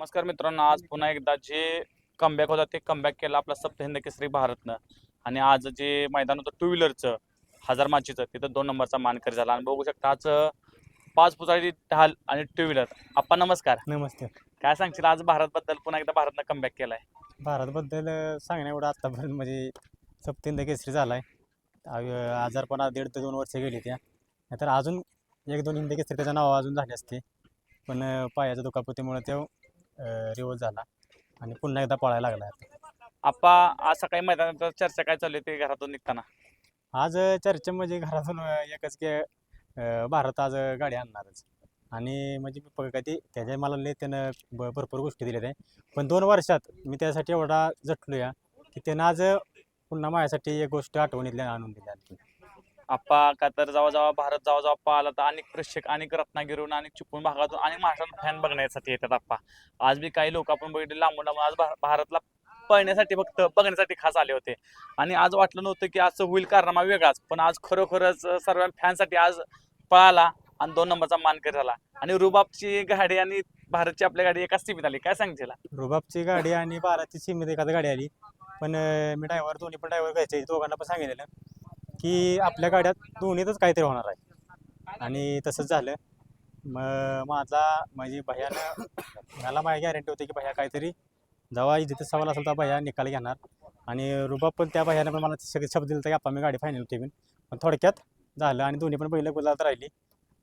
नमस्कार मित्रांनो आज पुन्हा एकदा जे कमबॅक होता ते कमबॅक केलं आपला सप्त हिंद केसरी भारतनं. आणि आज जे मैदान होतं टू व्हीलरचं हजार माचीचं तिथं दोन नंबरचा मानकरी झाला. आणि बघू शकता आज पाच पुचाळी ढाल आणि टू व्हीलर आपण नमस्कार. नमस्ते. काय सांगशील आज भारतबद्दल पुन्हा एकदा भारतनं कमबॅक केलाय? भारतबद्दल सांगण्या एवढं आत्तापर्यंत म्हणजे सप्तिंद केसरी झाला आहे आजारपणा दीड ते दोन वर्ष गेली त्या. नाहीतर अजून एक दोन हिंदी केसरी त्याचं नाव अजून झाले असते. पण पायाच्या दुखापतीमुळे तो रिवर्स झाला आणि पुन्हा एकदा पळायला लागला आप्पा आज सकाळी मैदानात चर्चा काय चालली होती घरातून निघताना? आज चर्चा म्हणजे घरातून एकच की अ, भारत आज गाडी आणणारच. आणि म्हणजे मी ती त्याच्या मला लय त्यानं ब भरपूर गोष्टी दिल्या त्या. पण दोन वर्षात मी त्यासाठी एवढा झटलो या की त्यानं आज पुन्हा माझ्यासाठी एक गोष्ट आठवणीतल्या आणून दिली आणखी. आप्पा का तर जेव्हा जेव्हा भारत जेव्हा जेव्हा आप्पा आला तर अनेक प्रेक्षक अनेक रत्नागिरीहून अनेक चिपळूण भागातून आणि महाराष्ट्रात फॅन बघण्यासाठी येतात आप्पा. आज बी काही लोक आपण बघितले लांबून लांबून आज भारतला पळण्यासाठी फक्त बघण्यासाठी खास आले होते. आणि आज वाटलं नव्हतं की असं होईल कारनामा वेगळाच पण आज खरोखरच सर्व फॅनसाठी आज पळाला आणि दोन नंबरचा मानकरी झाला. आणि रुबाबची गाडी आणि भारतची आपल्या गाडी एकाच सीमित आली. काय सांगशील रुबाबची गाडी आणि भारतची सीमित एखादी गाडी आली. पण मी ड्रायव्हर दोन्ही पण ड्रायव्हर घ्यायचे दोघांना पण सांगितलेलं. की आपल्या गाड्यात दोन्हीतच काहीतरी होणार आहे. आणि तसंच झालं. मग माझा म्हणजे भैयानं मला माझी गॅरंटी होती की भैया काहीतरी जेव्हा जिथे सवाल असेल तर भैया निकाल घेणार. आणि रुबाब पण त्या भैयानं पण मला सगळे शब्द दिले की आपण मी गाडी फायनल ठेवीन. पण थोडक्यात झालं आणि दोन्ही पण पहिलं गुलाबात राहिली.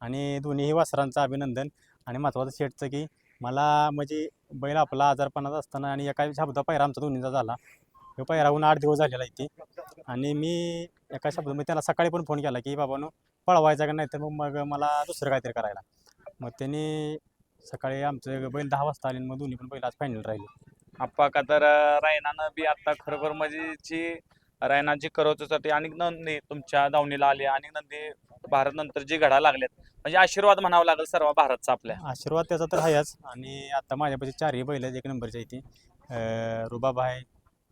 आणि दोन्हीही वासरांचं अभिनंदन. आणि महत्त्वाचं शेटचं की मला म्हणजे बैल आपला आजारपणाचा असताना आणि एका शब्द पायरा आमचा दोन्हीचा झाला. तो पायराहून आठ दिवस झालेला आहे ती आणि मी एका शब्द मी त्याला सकाळी पण फोन केला की बाबानो पळवायचा का नाही तर मग मग मला दुसरं काहीतरी करायला. मग त्यांनी सकाळी आमचं बैल दहा वाजता आले आणि मग दोन्ही पण बैल आज फायनल राहिले. आप्पा का तर रायनानं बी आता खरोखर म्हणजे जी रायनाची करवच्यासाठी अनेक नंदी तुमच्या दावणीला आले अनेक नंदी भारत नंतर जे घडायला लागलेत म्हणजे आशीर्वाद म्हणावा लागेल सर्व भारतचा आपल्या. आशीर्वाद त्याचा तर आहेच. आणि आता माझ्यापाशी चारही बैल आहेत एक नंबरची आहे ती. अं, रुबाब आहे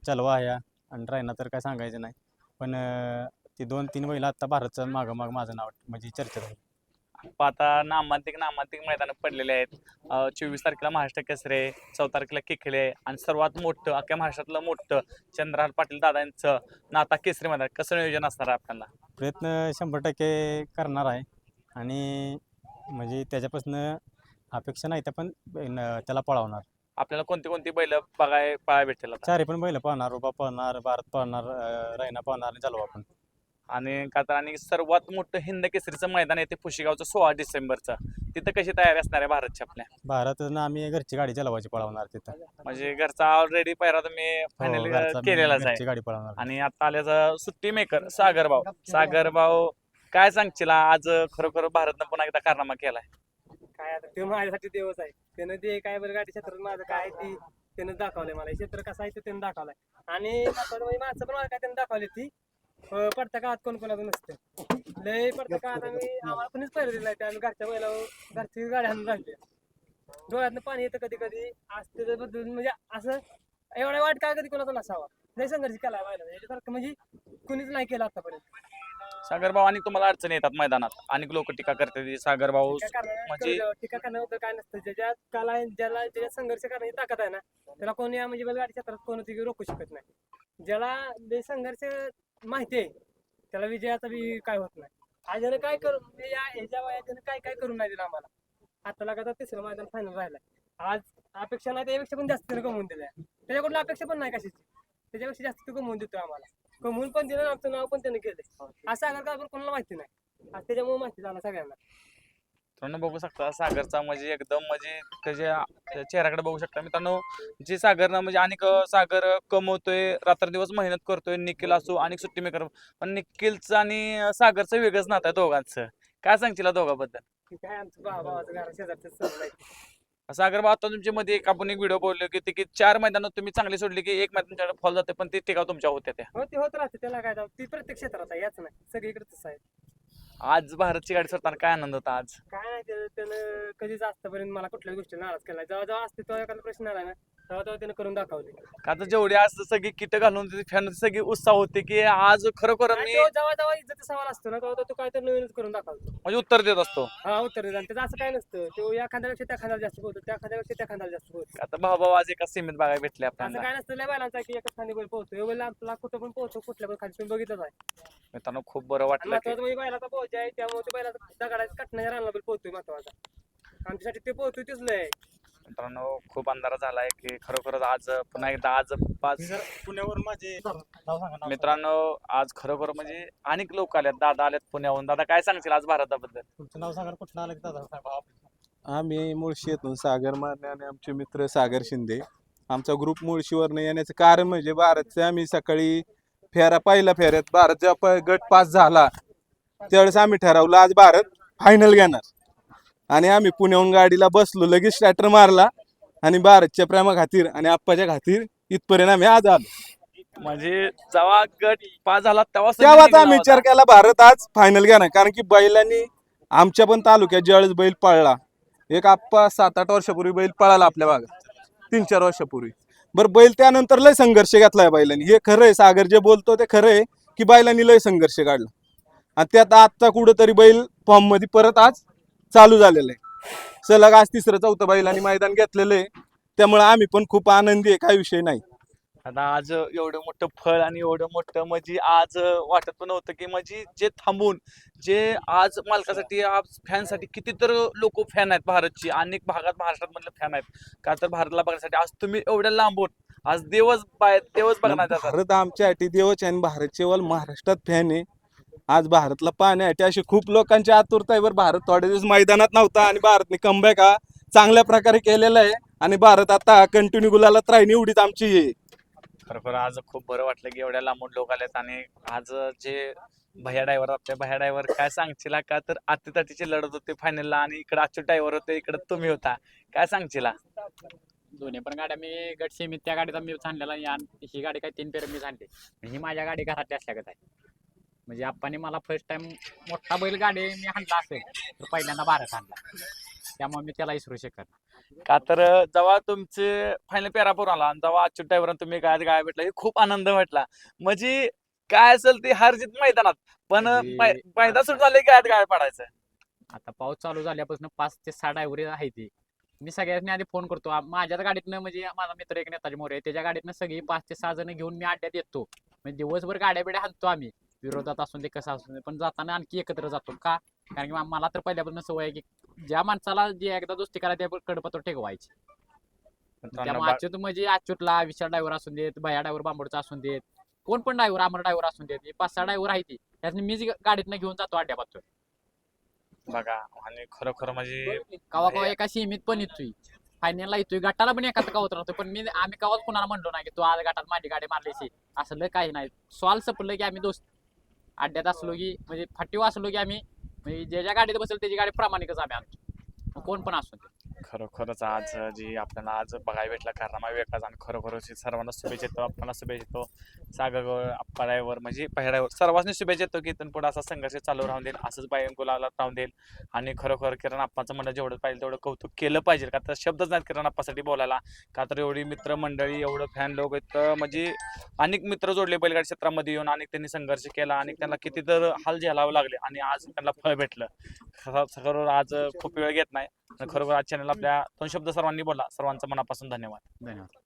चलवा आहे आणि रायना तर काय सांगायचं नाही. पण ती दोन तीन बैल आता भारतचं मागं माग माझं नाव म्हणजे चर्चेत आहे. आप्पा आता नामांतिक नामांतिक मैदान पडलेले आहेत. चोवीस तारखेला महाराष्ट्र केसरे चौदा तारखेला केखेळे आणि सर्वात मोठं अख्ख्या महाराष्ट्रातलं मोठं चंद्रहार पाटील दादांचं नाता केसरी मैदान. कसं नियोजन असणार आहे आपल्याला? प्रयत्न शंभर टक्के करणार आहे. आणि म्हणजे त्याच्यापासून अपेक्षा नाही त्या पण त्याला पळवणार. आपल्याला कोणती कोणती बैल बघाय पाहायला भेटेल आता? चारी पण बैल पळणार रुबा पळणार भारत पळणार अं, रायना पळणार आणि जलवा पण. आणि का तर आणि सर्वात मोठं हिंद केसरीचं मैदान आहे ते पुशेगावचं सोळा डिसेंबरचं. तिथं कशी तयारी असणार आहे भारतची आपल्या? भारतनं आम्ही घरची गाडी जलवाची पळवणार तिथं. म्हणजे घरचा ऑलरेडी पहिला तुम्ही हो, फायनल घरचा मी केलेलाच घरची आहे. गाडी पळवणार. आणि आता आल्याचा सुट्टी मेकर सागर भाऊ सागर भाऊ काय सांगशील? आज खरोखर भारतनं पुन्हा एकदा कारनामा केलाय. काय आता ते माझ्यासाठी देवच आहे. त्यानं ते काय बैलगाडी क्षेत्रात माझं काय आहे ती त्यानं दाखवलंय मला. हे क्षेत्र कसं आहे ते त्यानं दाखवलंय. आणि महत्वाचं म्हणजे माणसं पण मला काय त्यानं दाखवली ती. अं, पडत्या काळात कोण कोणाचं नसतं लय पडत्या काळात आम्ही आम्हाला कोणीच पहिलं दिलं नाही. आम्ही घरच्या बैला घरची गाडी आणून राहिली. डोळ्यातनं पाणी येतं कधी कधी. आज त्याच्याबद्दल म्हणजे असं एवढा वाट का कधी कोणाचा नसावा. लय संघर्ष केला बायला म्हणजे कुणीच नाही केलं आतापर्यंत. सागर भाऊ आणि तुम्हाला अडचणी येतात मैदानात. अनेक लोक टीका करतात सागर भाऊ टीका म्हणजे टीका करण्याबद्दल काय नसतं. ज्याच्यात कला ज्याला ज्याच्यात संघर्ष करण्याची ताकद आहे ना त्याला कोणी म्हणजे बैलगाडी क्षेत्रात कोणती रोखू शकत नाही. ज्याला लय संघर्ष माहिती आहे त्याला विजयाचा बी काय होत नाही. आज यानं काय करू म्हणजे या ह्याच्या वयात काय काय करून नाही दिलं आम्हाला. आता लगातार तिसरं मैदान फायनल राहिलाय. आज अपेक्षा नाही त्यापेक्षा पण जास्त त्यानं कमवून दिलंय. त्याच्याकडून अपेक्षा पण नाही कशाची. त्याच्यापेक्षा जास्त तो कमवून देतोय आम्हाला. कमवून पण दिलं आणि आमचं नाव पण त्यानं केलंय. असं अगर का कोणाला माहिती नाही. आज त्याच्यामुळे माहिती झालं सगळ्यांना. मित्रांनो बघू शकता सागरचा म्हणजे एकदम म्हणजे त्याच्या चेहऱ्याकडे बघू शकता मित्रांनो. जे सागरनं म्हणजे अनेक सागर कमवतोय रात्रदिवस मेहनत करतोय निखिल असो आणि सुट्टी मेकर. पण निखिलचं आणि सागरचं वेगळंच नातं आहे दोघांचं. काय सांगशील या दोघांबद्दल? काय आमचं घर शेजारचं. सागर आता तुमच्या मध्ये एक आपण एक व्हिडिओ बोललो की ते की चार मैदानात तुम्ही चांगली सोडली की एक मैदान तुमच्याकडे फॉल जाते पण ते टिकाव तुमच्या होत्या त्या. हो ते होत राहते त्याला काय जाऊ ती प्रत्येक क्षेत्रात आहे याच नाही सगळीकडे तसं आहे. आज भारतची गाडी सोडताना काय आनंद होता आज? काय नाही त्यानं त्यानं कधीच आजपर्यंत मला कुठल्याच गोष्टी नाराज केला जेव्हा जेव्हा असते तेव्हा एखादा प्रश्न आला ना तेव्हा तेव्हा त्यानं करून दाखवले. का तर जेवढे आज सगळी किट घालून फॅन सगळी उत्साह होते की आज खरोखर आणि मी तो जेव्हा जेव्हा इज्जत सवाल असतो ना तेव्हा तो काय तर नवीनच करून दाखवतो. म्हणजे उत्तर देत असतो. हा उत्तर देतात त्याचं असं काय नसतं. तो या खांद्यापेक्षा त्या खांद्याला जास्त बोलतो त्या खांद्यापेक्षा त्या खांद्याला जास्त बोलतो. आता भाऊ भाऊ आज एका सीमेत बघायला भेटले असं आपल्याला. काय नसतं. लय बैलांचा की एकच खांदी बैल पोहतो आपला कुठं पण पोहतो कुठल्या पण खाली तुम्ही बघितलंच आहे. मित्रांनो खूप बरं आणि वाटलं की महत्वाचं म्हणजे बैलाचा पोहोच आहे त्यामुळे तो बैलाचा दगडाच्या कटण्याच्या रानाला बैल पोहतोय महत्त्वाचा. आमच्यासाठी ते पोहतोय तेच लय. आहे. मित्रांनो खूप अंधारा झालाय की खरोखरच आज पुन्हा एकदा आज पाच जर पुण्यावरून माझे मित्रांनो आज खरोखर म्हणजे अनेक लोक आलेत दादा आलेत पुण्याहून. दादा काय सांगशील आज भारताबद्दल? तुमचं नाव सांगा कुठं आलं की दादा? सांगा. आम्ही मुळशी येथून सागर मारणे आणि आमचे मित्र सागर शिंदे. आमचा ग्रुप मुळशीवरनं येण्याचं कारण म्हणजे भारतचे आम्ही सकाळी फेरा पहिल्या फेऱ्यात भारत जेव्हा प- गट पास झाला त्यावेळेस आम्ही ठरवलं आज भारत फायनल घेणार. आणि आम्ही पुण्याहून गाडीला बसलो लगेच स्टार्टर मारला आणि भारतच्या प्रेमा खातीर आणि आप्पाच्या खातीर इथपर्यंत आम्ही आज आलो. म्हणजे जेव्हा गट पास झाला तेव्हा तेव्हाच आम्ही विचार केला भारत आज फायनल घेणार. कारण की बैलांनी आमच्या पण तालुक्यात ज्यावेळेस बैल पळला एक आप्पा सात आठ वर्षापूर्वी बैल पळाला आपल्या भागात. तीन चार वर्षापूर्वी. बरं बैल त्यानंतर लय संघर्ष घेतलाय बैलांनी. हे खरं आहे सागर जे बोलतो ते खरं आहे की बैलांनी लय संघर्ष काढला. आणि त्यात आत्ता कुठंतरी बैल फॉर्ममध्ये परत आज चालू झालेलं आहे. सलग आज तिसरं चौथं बैलांनी मैदान घेतलेलं आहे. त्यामुळे आम्ही पण खूप आनंदी आहे काही विषय नाही. आता आज एवढं मोठं फळ आणि एवढं मोठं म्हणजे आज वाटत पण नव्हतं की म्हणजे जे थांबून जे आज मालकासाठी आज फॅनसाठी किती तर लोक फॅन आहेत भारतची. अनेक भागात महाराष्ट्रात मधले फॅन आहेत. का तर भारतला बघण्यासाठी आज तुम्ही एवढ्या लांबून आज देवच बाय देवच बघणार भारत आमच्यासाठी देवच आहे आणि भारत महाराष्ट्रात फॅन आहे. आज भारतला पाहण्यासाठी अशी खूप लोकांची आतुरता आहे बरं. भारत थोडे दिवस मैदानात नव्हता आणि भारतने कमबॅक हा चांगल्या प्रकारे केलेला आहे. आणि भारत आता कंटिन्यू गुलाला राहील एवढीच आमची हे. आहे. खरोखर आज खूप बरं वाटलं की एवढ्या लांबून लोक आलेत आणि आज जे भैया ड्रायव्हर आपल्या भैया ड्रायव्हर काय सांगशील का तर आत्तीताटीची लढत होते फायनलला आणि इकडे अच्युत ड्रायव्हर होते इकडे तुम्ही होता. काय सांगशील दोन्ही पण गाड्या मी गट सेमीत त्या गाडीचा मी आणलेला आणि आणि ही गाडी काय तीन पेर मी आणली आणि ही माझ्या गाडी घरातली असल्यागत आहे. म्हणजे आप्पाने मला फर्स्ट टाइम मोठा बैल गाडी मी आणला असेल तर पहिल्यांदा भारत आणला. त्यामुळे मी त्याला विसरू शकत नाही. का तर जेव्हा तुमचे फायनल पेरापूर आला आणि जेव्हा अच्युत ड्रायव्हर तुम्ही काय गाय भेटला हे खूप आनंद वाटला म्हणजे काय असेल ते हार जीत मैदानात पण म्हणजे मैदान सुट झाले गायत गाय पडायचं? आता पाऊस चालू झाल्यापासून पाच ते सहा ड्रायव्हर आहे ती. मी सगळ्यांनी आधी फोन करतो. माझ्याच गाडीतनं म्हणजे माझा मित्र एक नेताजी मोरे आहे, त्याच्या गाडीतनं सगळी पाच ते सहा जण घेऊन मी अड्ड्यात येतो. म्हणजे दिवसभर गाड्या बिड्या हाणतो आम्ही. विरोधात असून ते कसं असून दे. पण जाताना आणखी एकत्र जातो का? कारण की मला तर पहिल्यापासून सवय आहे की ज्या माणसाला जी एकदा दोस्ती करायची त्या कडपत्र टेकवायची मित्रांनो, त्यामुळे अच्युत म्हणजे अच्युतला विशाल ड्रायव्हर असून देत भया ड्रायव्हर बांबोडचा असून देत कोण पण ड्रायव्हर अमर ड्रायव्हर असून देत पाच सहा ड्रायव्हर आहे ती. त्यातनी मीच गाडीतनं घेऊन जातो अड्ड्यापात्र बघा आणि खरोखर म्हणजे कवा कवा एका सीमित पण येतोय. फायनलला येतोय. गटाला पण एकाच का उतरतो पण मी आम्ही कवाच कोणाला म्हणलो नाही की तू आज गटात माझी गाडी मारलीशी असं लय काही नाही. सॉल सपलं की आम्ही दोस्त अड्ड्यात असलो की म्हणजे फाटीव असलो की आम्ही म्हणजे ज्या ज्या गाडीत बसेल त्याची गाडी प्रामाणिकच आम्ही आणतो. कोण पण असू दे. खरोखरच आज जी आपल्याला आज बघायला भेटला कारनामा वेगळाच आणि खरोखरच सर्वांना शुभेच्छा येतो आपल्याला शुभेच्छा येतो सागर अप्पा म्हणजे पहिल्या सर्वांनी शुभेच्छा येतो की इथून पुढे असा संघर्ष चालू राहून देईल असंच बायंकुलाला राहून देईल. आणि खरोखर किरण आप्पाचं म्हणणं जेवढं पाहिजे तेवढं कौतुक केलं पाहिजे. का तर शब्दच नाहीत किरण अप्पासाठी बोलायला. का तर एवढी मित्र मंडळी एवढं फॅन लोक आहेत तर म्हणजे अनेक मित्र जोडले बैलगाडी क्षेत्रामध्ये येऊन अनेक त्यांनी संघर्ष केला आणि त्यांना किती तर हाल झेलावं लागले आणि आज त्यांना फळ भेटलं. खरोखर आज खूप वेळ घेत नाही. खरोखर आज चॅनल आपल्या दोन शब्द सर्वांनी बोला. सर्वांचा मनापासून धन्यवाद. धन्यवाद.